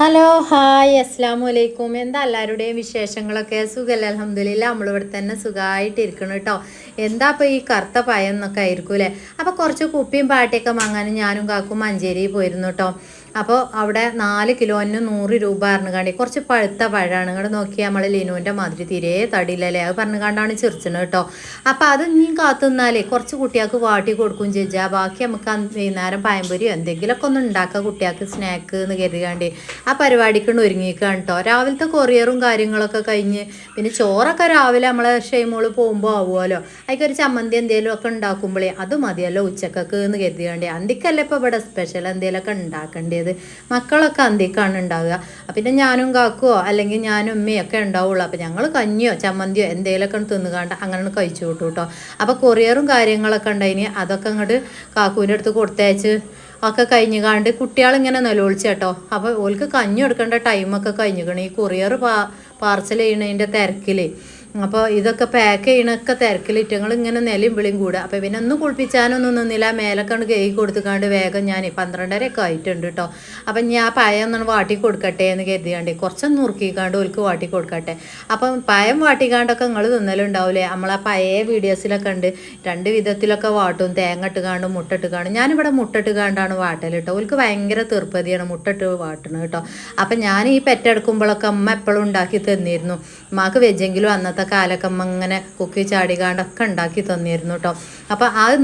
Hello hi അസ്സാം വലൈക്കും എന്താ എല്ലാവരുടെയും വിശേഷങ്ങളൊക്കെ? സുഖമല്ല അലഹമ്മദില്ല നമ്മളിവിടെ തന്നെ സുഖമായിട്ട് ഇരിക്കണം കേട്ടോ എന്താ ഇപ്പോൾ ഈ കറുത്ത പയം എന്നൊക്കെ ആയിരിക്കും അല്ലേ അപ്പോൾ കുറച്ച് കുപ്പിയും പാട്ടിയൊക്കെ വാങ്ങാനും ഞാനും കാക്കും മഞ്ചേരി പോയിരുന്നു കേട്ടോ അപ്പോൾ അവിടെ നാല് കിലോന് നൂറ് രൂപ പറഞ്ഞു കാണ്ടി കുറച്ച് പഴുത്ത പഴമാണ് ഇങ്ങോട്ട് നോക്കിയാൽ നമ്മൾ ലിനുവിന്റെ മാതിരി തീരെ തടിയില്ലല്ലേ? അത് പറഞ്ഞു കണ്ടാണ് ചിരിച്ചത് കേട്ടോ. അപ്പോൾ അത് നീ കാത്തുനിന്നാലേ കുറച്ച് കുട്ടികൾക്ക് വാട്ടി കൊടുക്കും ചേച്ചാ ബാക്കി നമുക്ക് വൈകുന്നേരം പഴംപൊരിയോ എന്തെങ്കിലുമൊക്കെ ഒന്ന് ഉണ്ടാക്കുക കുട്ടികൾക്ക് സ്നാക്ക് എന്ന് കരുതികാണ്ട്. ആ പരിപാടിക്ക് ഒരുങ്ങിക്കാണ് കേട്ടോ. രാവിലത്തെ കൊറിയറും കാര്യങ്ങളൊക്കെ കഴിഞ്ഞ് പിന്നെ ചോറൊക്കെ രാവിലെ നമ്മളെ ഷെയ്മോൾ പോകുമ്പോൾ ആവുമല്ലോ അതിക്കൊരു ചമ്മന്തി എന്തെങ്കിലും ഒക്കെ ഉണ്ടാക്കുമ്പോഴേ അത് മതിയല്ലോ ഉച്ചക്കൊക്കെ എന്ന് കരുതിയാണ്ട് അന്തിക്കല്ലേ ഇപ്പോൾ ഇവിടെ സ്പെഷ്യൽ എന്തെങ്കിലുമൊക്കെ ഉണ്ടാക്കേണ്ടത് മക്കളൊക്കെ അന്തിക്കാണ് ഉണ്ടാവുക. അപ്പം പിന്നെ ഞാനും കാക്കുവോ അല്ലെങ്കിൽ ഞാനും ഉമ്മയൊക്കെ ഉണ്ടാവുള്ളൂ. അപ്പം ഞങ്ങൾ കഞ്ഞിയോ ചമ്മന്തിയോ എന്തെങ്കിലുമൊക്കെ തിന്നുകാണ്ട് അങ്ങനെ കഴിച്ചു വിട്ടു കേട്ടോ. അപ്പോൾ കൊറിയറും കാര്യങ്ങളൊക്കെ ഉണ്ടായിന്. അതൊക്കെ അങ്ങോട്ട് കാക്കുവിന്റെ അടുത്ത് കൊടുത്തയച്ച് ഒക്കെ കഴിഞ്ഞ് കാണ്ട് കുട്ടികളിങ്ങനെ നിലവിളിച്ച് കേട്ടോ. അപ്പോൾ ഓൾക്ക് കഞ്ഞി എടുക്കേണ്ട ടൈമൊക്കെ കഴിഞ്ഞിക്കണം ഈ കൊറിയർ പാ പാർസൽ ചെയ്യണതിന്റെ തിരക്കിൽ അപ്പോൾ ഇതൊക്കെ പാക്ക് ചെയ്യണൊക്കെ തിരക്കിലിട്ട് ഞങ്ങൾ ഇങ്ങനെ നിലയും വിളിയും കൂടുക അപ്പോൾ പിന്നെ ഒന്ന് കുളിപ്പിച്ചാനൊന്നും നിന്നില്ല. മേലക്കണ്ട് കേക്ക് കൊടുത്തുകൊണ്ട് വേഗം ഞാൻ പന്ത്രണ്ടരയൊക്കെ ആയിട്ടുണ്ട് കേട്ടോ അപ്പം ഞാൻ പഴം ഒന്നും വാട്ടി കൊടുക്കട്ടെ എന്ന് കരുതിയാണ്ട് കുറച്ചൊന്ന് നുറുക്കിക്കാണ്ട് ഒലിക്ക് വാട്ടി കൊടുക്കട്ടെ. അപ്പം പഴം വാട്ടിക്കാണ്ടൊക്കെ നിങ്ങൾ തിന്നലുണ്ടാവില്ലേ നമ്മളെ പഴയ വീഡിയോസിലൊക്കെ ഉണ്ട് രണ്ട് വിധത്തിലൊക്കെ വാട്ടും. തേങ്ങ ഇട്ട് കാണും മുട്ട കാണും ഞാനിവിടെ മുട്ട ഇട്ടുകാണ്ടാണ് വാട്ടൽ കേട്ടോ ഓൽക്ക് ഭയങ്കര തീർപ്പതിയാണ് മുട്ട ഇട്ട് വാട്ടണത് കേട്ടോ അപ്പം ഞാൻ ഈ പെറ്റെടുക്കുമ്പോഴൊക്കെ അമ്മ എപ്പോഴും ഉണ്ടാക്കി തന്നിരുന്നു. ഉമ്മാക്ക് വെജെങ്കിലും അന്നത്തെ കാലൊക്കെ അമ്മ ഇങ്ങനെ കുക്കി ചാടികാണ്ടൊക്കെ ഉണ്ടാക്കി തന്നിരുന്നു കേട്ടോ അപ്പോൾ അത്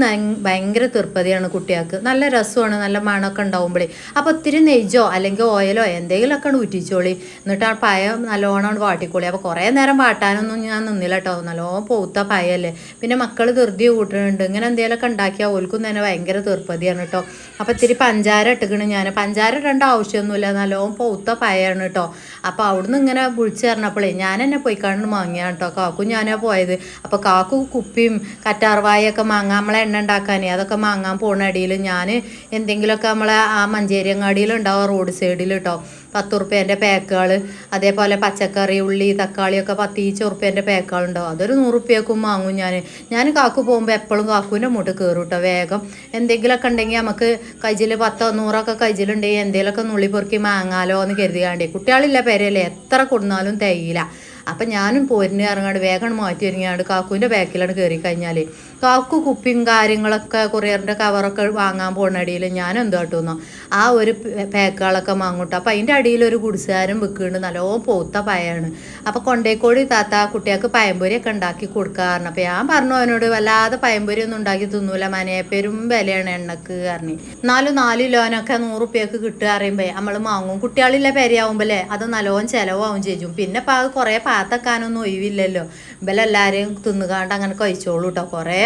ഭയങ്കര തീർപ്പതിയാണ് കുട്ടികൾക്ക്. നല്ല രസമാണ് നല്ല മണമൊക്കെ ഉണ്ടാവുമ്പോഴേ അപ്പോൾ ഒത്തിരി നെയ്ജോ അല്ലെങ്കിൽ ഓയിലോ എന്തെങ്കിലുമൊക്കെ ഊറ്റിച്ചോളി. എന്നിട്ട് ആ പയം നല്ലോണം വാട്ടിക്കോളി. അപ്പോൾ കുറേ നേരം വാട്ടാനൊന്നും ഞാൻ നിന്നില്ല കേട്ടോ നല്ലോണം പോത്ത പയല്ലേ പിന്നെ മക്കൾ ധൃതി കൂട്ടുന്നുണ്ട് ഇങ്ങനെ എന്തെങ്കിലുമൊക്കെ ഉണ്ടാക്കിയാൽ ഓൽക്കും തന്നെ ഭയങ്കര തീർപ്പതിയാണ് കേട്ടോ അപ്പോൾ ഇത്തിരി പഞ്ചാര ഇട്ടുകണ് ഞാൻ പഞ്ചാര ഇടേണ്ട ആവശ്യമൊന്നുമില്ല. നല്ലോണം പോത്ത പയാണ് കേട്ടോ അപ്പോൾ അവിടുന്ന് ഇങ്ങനെ വിളിച്ചു പറഞ്ഞപ്പോഴേ ഞാൻ എന്നെ പോയിക്കാണ്ട് മാങ്ങിയാണ് കേട്ടോ കാക്കു ഞാനാ പോയത്. അപ്പോൾ കാക്കു കുപ്പിയും കറ്റാർവായൊക്കെ മാങ്ങാൻ നമ്മളെ എണ്ണ ഉണ്ടാക്കാനേ അതൊക്കെ മാങ്ങാൻ പോണ അടിയിൽ ഞാൻ എന്തെങ്കിലുമൊക്കെ നമ്മളെ ആ മഞ്ചേരിയങ്ങാടിയിൽ ഉണ്ടാവും റോഡ് സൈഡിൽ കേട്ടോ പത്ത് ഉറുപ്പ്യേന്റെ പാക്കുകൾ അതേപോലെ പച്ചക്കറി ഉള്ളി തക്കാളിയൊക്കെ പത്തീച്ച് ഉറുപ്പ്യേന്റെ പാക്കുകളുണ്ടാവും അതൊരു നൂറുപ്യക്കും വാങ്ങും ഞാൻ ഞാൻ കാക്കു പോകുമ്പോൾ എപ്പോഴും കാക്കുവിന്റെ മുട്ട് കയറും കേട്ടോ വേഗം. എന്തെങ്കിലുമൊക്കെ ഉണ്ടെങ്കിൽ നമുക്ക് കയ്യിൽ പത്തോ നൂറൊക്കെ കയ്യിലുണ്ടെങ്കിൽ എന്തെങ്കിലുമൊക്കെ നുള്ളി പൊറുക്കി മാങ്ങാലോ എന്ന് കരുതി കരുതിയാണ്ടേ. കുട്ടികളില്ല പേരല്ലേ എത്ര കൊടുന്നാലും തികയില്ല അപ്പം ഞാനും പോരിന് ഇറങ്ങാണ്ട് വേഗം മാറ്റി ഒരുങ്ങിയാണ്ട് കാക്കുവിന്റെ ബാക്കിലാണ് കയറി കഴിഞ്ഞാൽ കാക്കു കുപ്പിയും കാര്യങ്ങളൊക്കെ കൊറിയറിന്റെ കവറൊക്കെ വാങ്ങാൻ പോകുന്ന അടിയിൽ ഞാൻ എന്താ കാട്ടുന്നോ ആ ഒരു പാക്കുകളൊക്കെ വാങ്ങൂട്ടോ അപ്പം അതിന്റെ അടിയിൽ ഒരു കുടിസുകാരൻ വെക്കുന്നുണ്ട് നല്ലോണം പോത്ത പയാണ്. അപ്പൊ കൊണ്ടേക്കോടി താത്ത കുട്ടികൾക്ക് പയമ്പൊരിയൊക്കെ ഉണ്ടാക്കി കൊടുക്കാറുണ്ട് അപ്പൊ ഞാൻ പറഞ്ഞു അവനോട് വല്ലാതെ പയമ്പൊരി ഒന്നും ഉണ്ടാക്കി തിന്നൂല മനയപ്പേരും വിലയാണ് എണ്ണക്ക് കാരണം നാലു നാല് കിലോനൊക്കെ നൂറ് റുപ്യക്ക് കിട്ടുക അറിയുമ്പോൾ നമ്മൾ വാങ്ങും കുട്ടികളില്ല പെരയാവുമ്പോഴേ അത് നല്ലോണം ചിലവാകും ചേച്ചും പിന്നെ ഇപ്പൊ അത് കുറേ പാത്തക്കാനൊന്നും ഒഴിവില്ലല്ലോ. ഇവലെല്ലാവരെയും തിന്നുകാണ്ട് അങ്ങനെ കഴിച്ചോളൂ കേട്ടോ കുറേ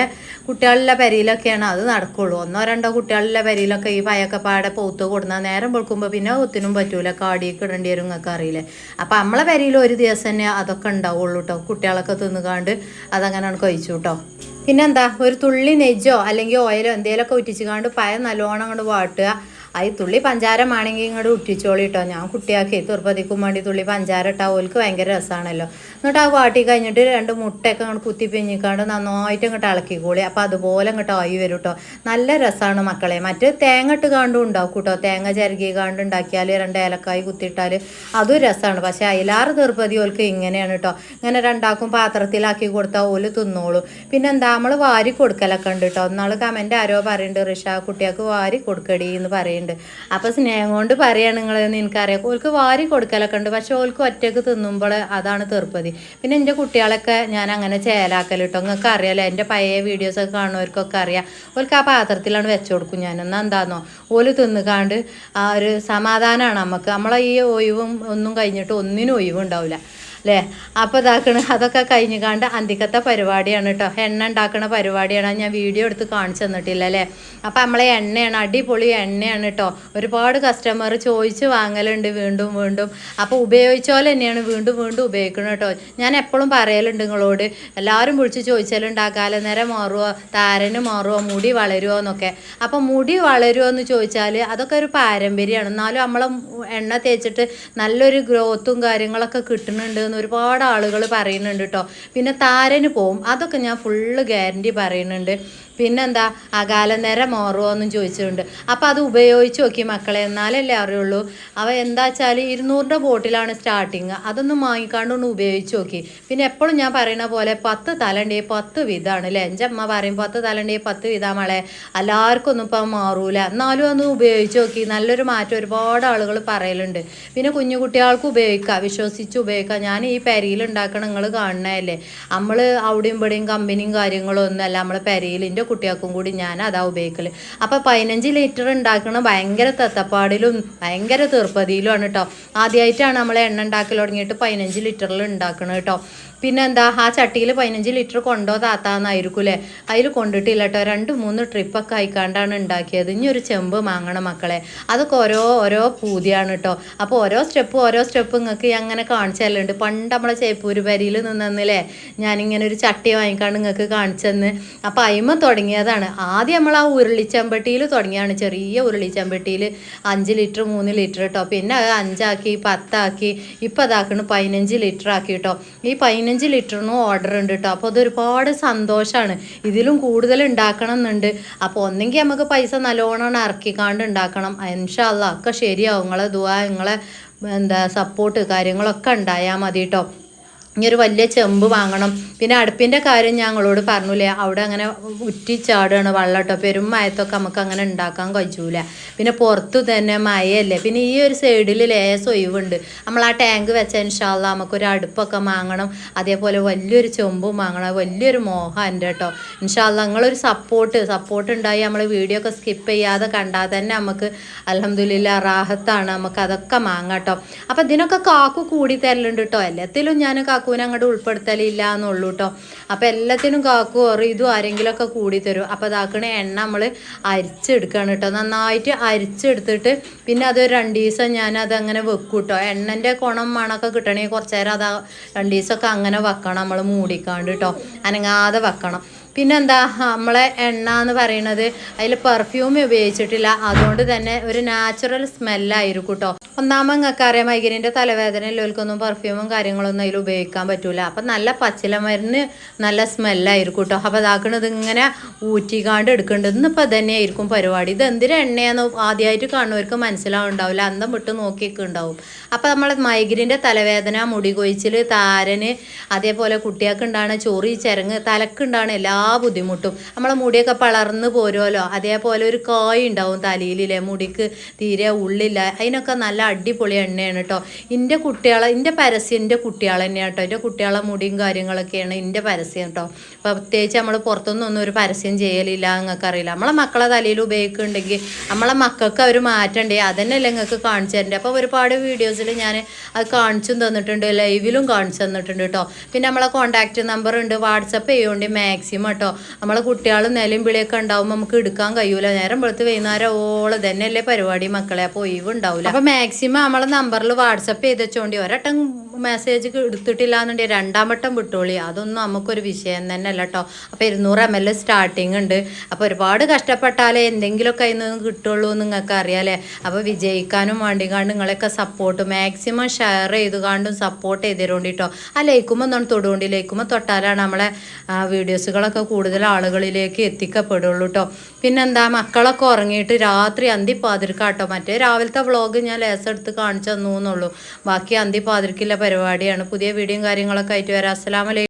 കുട്ടികളുടെ പെരയിലൊക്കെയാണ് അത് നടക്കുള്ളൂ. ഒന്നോ രണ്ടോ കുട്ടികളുടെ പെരയിലൊക്കെ ഈ പയൊക്കെ പാടെ പൗത്ത് കൊടുന്നാൽ നേരം വെളുക്കുമ്പോൾ പിന്നെ ഒത്തിനും പറ്റൂല. കാടിയൊക്കെ ഇടേണ്ടി വരും നിങ്ങൾക്ക് അറിയില്ലേ. അപ്പം നമ്മളെ പെരയിൽ ഒരു ദിവസം തന്നെ അതൊക്കെ ഉണ്ടാവുള്ളൂ കേട്ടോ കുട്ടികളൊക്കെ തിന്നുകാണ്ട് അതങ്ങനെയാണ് കഴിച്ചു കേട്ടോ പിന്നെന്താ? ഒരു തുള്ളി നെജ്ജോ അല്ലെങ്കിൽ ഓയിലോ എന്തെങ്കിലുമൊക്കെ ഉറ്റിച്ചുകാണ്ട് പയം നല്ലോണം അങ്ങോട്ട് വാട്ടുക. ആ ഈ തുള്ളി പഞ്ചാരമാണെങ്കിൽ ഇങ്ങോട്ട് ഉറ്റിച്ചോളി കേട്ടോ ഞാൻ കുട്ടിയാക്കി തുർപ്പതിക്കും വേണ്ടി തുള്ളി പഞ്ചാര ഇട്ടാൽ ഓൽക്ക് ഭയങ്കര രസമാണല്ലോ എന്നിട്ട് ആ വാട്ടി കഴിഞ്ഞിട്ട് രണ്ട് മുട്ടയൊക്കെ അങ്ങോട്ട് കുത്തി പിഞ്ഞിക്കാണ്ട് നന്നായിട്ട് ഇങ്ങോട്ട് ഇളക്കിക്കോളി. അപ്പോൾ അതുപോലെ ഇങ്ങോട്ട് ആയി വരും കേട്ടോ നല്ല രസമാണ് മക്കളെ. മറ്റ് തേങ്ങ ഇട്ട് കാണ്ടും ഉണ്ടാക്കും കേട്ടോ തേങ്ങ ചിരകി കാണ്ട് ഉണ്ടാക്കിയാൽ രണ്ട് ഏലക്കായി കുത്തിയിട്ടാൽ അതും രസമാണ് പക്ഷേ അതിലാറ് തീർപ്പതി ഓൽക്ക് ഇങ്ങനെയാണ് കേട്ടോ ഇങ്ങനെ രണ്ടാക്കും പാത്രത്തിലാക്കി കൊടുത്താൽ ഓൽ തിന്നോളൂ. പിന്നെ എന്താ നമ്മൾ വാരി കൊടുക്കലൊക്കെ ഉണ്ട് കേട്ടോ എന്നാൾ കമന്റ് ആരോ പറയുന്നുണ്ട് റിഷ കുട്ടികൾക്ക് വാരി കൊടുക്കടി എന്ന് പറയുന്നുണ്ട്. അപ്പോൾ സ്നേഹം കൊണ്ട് പറയാണ് നിങ്ങൾ എനിക്കറിയാം ഓൽക്ക് വാരി കൊടുക്കലൊക്കെ ഉണ്ട്. പക്ഷെ ഓൽക്ക് ഒറ്റയ്ക്ക് തിന്നുമ്പോൾ അതാണ് തീർപ്പതി. പിന്നെ എന്റെ കുട്ടികളൊക്കെ ഞാൻ അങ്ങനെ ചേലാക്കൽ കേട്ടോ നിങ്ങൾക്ക് അറിയാലോ എന്റെ പഴയ വീഡിയോസൊക്കെ കാണുന്നവർക്കൊക്കെ അറിയാം. ഓൾക്ക് ആ പാത്രത്തിലാണ് വെച്ച് കൊടുക്കും ഞാൻ. എന്നാൽ എന്താണെന്നോ ഓൽ തിന്നുകാണ്ട് ആ ഒരു സമാധാനമാണ് നമുക്ക് നമ്മളെ ഈ ഒഴിവും ഒന്നും കഴിഞ്ഞിട്ട് ഒന്നിനും ഒഴിവുണ്ടാവില്ല അല്ലേ അപ്പോൾ ഇതാക്കണ അതൊക്കെ കഴിഞ്ഞ് കണ്ട് അന്തിക്കത്തെ പരിപാടിയാണ് കേട്ടോ എണ്ണ ഉണ്ടാക്കുന്ന പരിപാടിയാണ്. ഞാൻ വീഡിയോ എടുത്ത് കാണിച്ചു തന്നിട്ടില്ല അല്ലേ അപ്പോൾ നമ്മളെ എണ്ണയാണ് അടിപൊളി എണ്ണയാണ് കേട്ടോ ഒരുപാട് കസ്റ്റമർ ചോദിച്ച് വാങ്ങലുണ്ട് വീണ്ടും വീണ്ടും. അപ്പോൾ ഉപയോഗിച്ചോലെ തന്നെയാണ് വീണ്ടും വീണ്ടും ഉപയോഗിക്കുന്നത് കേട്ടോ ഞാൻ എപ്പോഴും പറയലുണ്ട് നിങ്ങളോട് എല്ലാവരും വിളിച്ച് ചോദിച്ചാലും ആ കാലനേരം മാറുമോ താരന് മാറുമോ മുടി വളരുമോ എന്നൊക്കെ. അപ്പോൾ മുടി വളരുമോ എന്ന് ചോദിച്ചാൽ അതൊക്കെ ഒരു പാരമ്പര്യമാണ് എന്നാലും നമ്മളെ എണ്ണ തേച്ചിട്ട് നല്ലൊരു ഗ്രോത്തും കാര്യങ്ങളൊക്കെ കിട്ടുന്നുണ്ട് എന്ന് ഒരുപാട് ആളുകൾ പറയുന്നുണ്ട് കേട്ടോ പിന്നെ താരന് പോവും. അതൊക്കെ ഞാൻ ഫുള്ള് ഗ്യാരണ്ടി പറയുന്നുണ്ട്. പിന്നെന്താ? അകാലനേരം മാറുമോ എന്നും ചോദിച്ചിട്ടുണ്ട്. അപ്പോൾ അത് ഉപയോഗിച്ച് നോക്കി മക്കളെ എന്നാലല്ലേ അറിയുള്ളൂ. അവ എന്താ വെച്ചാൽ ഇരുന്നൂറിന്റെ ബോട്ടിലാണ് സ്റ്റാർട്ടിങ് അതൊന്നും വാങ്ങിക്കാണ്ടൊന്ന് ഉപയോഗിച്ച് നോക്കി. പിന്നെ എപ്പോഴും ഞാൻ പറയുന്ന പോലെ പത്ത് തലണ്ടേ പത്ത് വിധമാണ് അല്ലേ? എന്റെ അമ്മ പറയും പത്ത് തലണ്ടേ പത്ത് വിധാ മളെ. എല്ലാവർക്കും ഒന്നും ഇപ്പം മാറൂല. എന്നാലും ഒന്ന് ഉപയോഗിച്ച് നോക്കി. നല്ലൊരു മാറ്റം ഒരുപാട് ആളുകൾ പറയലുണ്ട്. പിന്നെ കുഞ്ഞു കുട്ടികൾക്ക് ഉപയോഗിക്കാം. വിശ്വസിച്ച് ഉപയോഗിക്കാം. ഞാൻ ഈ പെരയിൽ ഉണ്ടാക്കണ നിങ്ങൾ കാണണതല്ലേ നമ്മൾ അവിടെയും ഇവിടെയും കമ്പനിയും കാര്യങ്ങളും ഒന്നുമല്ല നമ്മൾ പെരിയിൽ. എന്റെ കുട്ടികൾക്കും കൂടി ഞാൻ അതാ ഉപയോഗിക്കൽ അപ്പോൾ പതിനഞ്ച് ലിറ്റർ ഉണ്ടാക്കണ ഭയങ്കര തത്തപ്പാടിലും ഭയങ്കര തീർപ്പതിയിലുമാണ് കേട്ടോ ആദ്യമായിട്ടാണ് നമ്മൾ എണ്ണ ഉണ്ടാക്കൽ തുടങ്ങിയിട്ട് പതിനഞ്ച് ലിറ്ററിൽ ഉണ്ടാക്കണം കേട്ടോ പിന്നെ എന്താ ആ ചട്ടിയിൽ പതിനഞ്ച് ലിറ്റർ കൊണ്ടോ താത്താന്നായിരിക്കും അല്ലേ അതിൽ കൊണ്ടിട്ടില്ല കേട്ടോ രണ്ട് മൂന്ന് ട്രിപ്പൊക്കെ ആയിക്കാണ്ടാണ് ഉണ്ടാക്കിയത്. ഇനി ഒരു ചെമ്പ് വാങ്ങണം മക്കളെ. അതൊക്കെ ഓരോ ഓരോ പൂതിയാണ് കേട്ടോ അപ്പോൾ ഓരോ സ്റ്റെപ്പ് ഓരോ സ്റ്റെപ്പ് നിങ്ങൾക്ക് അങ്ങനെ കാണിച്ചു തരലുണ്ട്. പണ്ട് നമ്മളെ ചേപ്പൂര് പരിയിൽ നിന്നല്ലേ ഞാനിങ്ങനെ ഒരു ചട്ടി വാങ്ങിക്കാണ്ട് നിങ്ങൾക്ക് കാണിച്ചെന്ന് അപ്പോൾ അയിമ തുടങ്ങിയതാണ്. ആദ്യം നമ്മൾ ആ ഉരുളിച്ചമ്പട്ടിയിൽ തുടങ്ങിയാണ് ചെറിയ ഉരുളിച്ചമ്പട്ടിയിൽ അഞ്ച് ലിറ്റർ മൂന്ന് ലിറ്റർ കേട്ടോ പിന്നെ അത് അഞ്ചാക്കി പത്താക്കി ഇപ്പം അതാക്കണ് പതിനഞ്ച് ലിറ്റർ ആക്കി കേട്ടോ ഈ പതിനഞ്ച് ലിറ്ററിനും ഓർഡർ ഉണ്ട് കേട്ടോ അപ്പോൾ അതൊരുപാട് സന്തോഷമാണ് ഇതിലും കൂടുതൽ ഉണ്ടാക്കണം എന്നുണ്ട് അപ്പോൾ ഒന്നെങ്കിൽ നമുക്ക് പൈസ നല്ലോണം ഇറക്കിക്കാണ്ട് ഉണ്ടാക്കണം. ഇൻഷാല്ല ഒക്കെ ശരിയാവും. നിങ്ങളെ ദുവാ നിങ്ങളെ എന്താ സപ്പോർട്ട് കാര്യങ്ങളൊക്കെ ഉണ്ടായാൽ മതി കേട്ടോ ഇനി ഒരു വലിയ ചെമ്പ് വാങ്ങണം. പിന്നെ അടുപ്പിന്റെ കാര്യം ഞങ്ങളോട് പറഞ്ഞില്ലേ അവിടെ അങ്ങനെ ഉറ്റി ചാടുകയാണ് കേട്ടോ പെരും മയത്തൊക്കെ നമുക്ക് അങ്ങനെ ഉണ്ടാക്കാൻ കഴിയൂല. പിന്നെ പുറത്തു തന്നെ മയല്ലേ പിന്നെ ഈ ഒരു സൈഡിൽ ലേസ് ഒഴിവുണ്ട്. നമ്മൾ ആ ടാങ്ക് വെച്ച ഇൻഷാല്ല നമുക്കൊരു അടുപ്പൊക്കെ വാങ്ങണം അതേപോലെ വലിയൊരു ചെമ്പും വാങ്ങണം. വലിയൊരു മോഹം എന്റെ കേട്ടോ ഇൻഷാല്ല നിങ്ങളൊരു സപ്പോർട്ട് സപ്പോർട്ട് ഉണ്ടായി നമ്മൾ വീഡിയോ ഒക്കെ സ്കിപ്പ് ചെയ്യാതെ കണ്ടാൽ തന്നെ നമുക്ക് അലഹമില്ല റാഹത്താണ്. നമുക്ക് അതൊക്കെ വാങ്ങാം കേട്ടോ അപ്പം ഇതിനൊക്കെ കാക്കു കൂടി തരലുണ്ട് കേട്ടോ എല്ലാത്തിലും ഞാൻ കാക്കുവിനെ അങ്ങോട്ട് ഉൾപ്പെടുത്തലില്ല എന്നുള്ളൂ കേട്ടോ അപ്പം എല്ലാത്തിനും കാക്കു ഓറ് ഇതും ആരെങ്കിലുമൊക്കെ കൂടി തരും. അപ്പം ഇതാക്കണ എണ്ണ നമ്മൾ അരിച്ചെടുക്കുകയാണ് കേട്ടോ നന്നായിട്ട് അരിച്ചെടുത്തിട്ട് പിന്നെ അത് രണ്ട് ദിവസം ഞാൻ അതങ്ങനെ വെക്കും കേട്ടോ എണ്ണന്റെ കുണം മണമൊക്കെ കിട്ടണമെങ്കിൽ കുറച്ച് നേരം അത് രണ്ട് ദിവസമൊക്കെ അങ്ങനെ വെക്കണം നമ്മൾ മൂടിക്കാണ്ട് കേട്ടോ അനങ്ങാതെ വെക്കണം. പിന്നെന്താ നമ്മളെ എണ്ണ എന്ന് പറയുന്നത് അതിൽ പെർഫ്യൂം ഉപയോഗിച്ചിട്ടില്ല. അതുകൊണ്ട് തന്നെ ഒരു നാച്ചുറൽ സ്മെല്ലായിരിക്കും കേട്ടോ ഒന്നാമത് നിങ്ങൾക്ക് മൈഗ്രൈന്റെ തലവേദന ഉള്ളവർക്കൊന്നും പെർഫ്യൂമും കാര്യങ്ങളൊന്നും അതിൽ ഉപയോഗിക്കാൻ പറ്റൂല. അപ്പം നല്ല പച്ചില മരുന്ന് നല്ല സ്മെല്ലായിരിക്കും കേട്ടോ അപ്പോൾ അതാക്കണത് ഇങ്ങനെ ഊറ്റിക്കാണ്ട് എടുക്കേണ്ടത് ഇന്നിപ്പോൾ തന്നെ ആയിരിക്കും പരിപാടി. ഇത് എന്തിനാ എണ്ണയാന്ന് ആദ്യമായിട്ട് കാണുന്നവർക്ക് മനസ്സിലാവുണ്ടാവില്ല. അന്തം വിട്ട് നോക്കിയൊക്കെ ഉണ്ടാവും. അപ്പോൾ നമ്മൾ മൈഗ്രൈന്റെ തലവേദന മുടി കൊഴിച്ചിൽ താരന് അതേപോലെ കുട്ടികൾക്ക് ഉണ്ടാകുന്ന ചൊറി ചിരങ്ങ് തലക്കുണ്ടാകുന്ന എല്ലാ ബുദ്ധിമുട്ടും. നമ്മളെ മുടിയൊക്കെ പളർന്ന് പോരുമല്ലോ. അതേപോലെ ഒരു കായ് ഉണ്ടാവും തലയിലില്ലേ? മുടിക്ക് തീരെ ഉള്ളില്ല. അതിനൊക്കെ നല്ല അടിപൊളി എണ്ണയാണ് കേട്ടോ. എന്റെ കുട്ടികളെ എന്റെ പരസ്യം എന്റെ കുട്ടികളെ തന്നെയാണ് കേട്ടോ. എന്റെ കുട്ടികളെ മുടിയും കാര്യങ്ങളൊക്കെയാണ് എന്റെ പരസ്യം കേട്ടോ. അപ്പോൾ പ്രത്യേകിച്ച് നമ്മൾ പുറത്തൊന്നും ഒരു പരസ്യം ചെയ്യലില്ല നിങ്ങൾക്ക് അറിയില്ല. നമ്മളെ മക്കളെ തലയിൽ ഉപയോഗിക്കുന്നുണ്ടെങ്കിൽ നമ്മളെ മക്കൾക്ക് അവർ മാറ്റണ്ടേ? അതന്നെയല്ലേ നിങ്ങൾക്ക് കാണിച്ചു തരണ്ടേ? അപ്പോൾ ഒരുപാട് വീഡിയോസിൽ ഞാൻ അത് കാണിച്ചും തന്നിട്ടുണ്ട് ലൈവിലും കാണിച്ചു തന്നിട്ടുണ്ട് കേട്ടോ. പിന്നെ നമ്മളെ കോൺടാക്റ്റ് നമ്പർ ഉണ്ട് വാട്സപ്പ് ചെയ്യുകൊണ്ട് മാക്സിമം കേട്ടോ. നമ്മളെ കുട്ടികൾ നിലയും വിളിയൊക്കെ ഉണ്ടാവുമ്പോൾ നമുക്ക് എടുക്കാൻ കഴിയൂല. നേരം വെളുത്ത് വൈകുന്നേരം ഓളെ തന്നെയല്ലേ പരിപാടി മക്കളെ അപ്പോൾ ഒഴിവുണ്ടാവില്ല അപ്പോൾ മാക്സിമം നമ്മളെ നമ്പറിൽ വാട്സപ്പ് ചെയ്ത് വെച്ചോണ്ടി. ഒരട്ടം മെസ്സേജ് എടുത്തിട്ടില്ല എന്നുണ്ടെങ്കിൽ രണ്ടാം വട്ടം വിട്ടോളി. അതൊന്നും നമുക്കൊരു വിഷയം തന്നെ അല്ല കേട്ടോ അപ്പോൾ ഇരുന്നൂറ് എം എൽ സ്റ്റാർട്ടിങ് ഉണ്ട്. അപ്പോൾ ഒരുപാട് കഷ്ടപ്പെട്ടാലേ എന്തെങ്കിലുമൊക്കെ അതിൽ നിന്ന് കിട്ടുള്ളൂ എന്ന് നിങ്ങൾക്ക് അറിയാലേ. അപ്പോൾ വിജയിക്കാനും വേണ്ടി കാണും നിങ്ങളെയൊക്കെ സപ്പോർട്ട് മാക്സിമം ഷെയർ ചെയ്ത് കാണും സപ്പോർട്ട് ചെയ്തരുകൊണ്ട് കേട്ടോ ആ ലയിക്കുമ്പോൾ നമ്മൾ തൊടുകൊണ്ട്. ലയിക്കുമ്പോൾ തൊട്ടാലാണ് നമ്മളെ വീഡിയോസുകളൊക്കെ കൂടുതൽ ആളുകളിലേക്ക് എത്തിക്കപ്പെടുള്ളൂ കേട്ടോ പിന്നെന്താ മക്കളൊക്കെ ഉറങ്ങിയിട്ട് രാത്രി അന്തി പാതിരിക്കാട്ടോ മറ്റേ രാവിലത്തെ വ്ളോഗ് ഞാൻ ലേസം എടുത്ത് കാണിച്ചു തന്നു എന്നുള്ളൂ ബാക്കി അന്തി അന്തിപ്പാതിരിക്കുള്ള പരിപാടിയാണ്. പുതിയ വീഡിയോയും കാര്യങ്ങളൊക്കെ ആയിട്ട് വരാം. അസ്സലാമലൈക്കും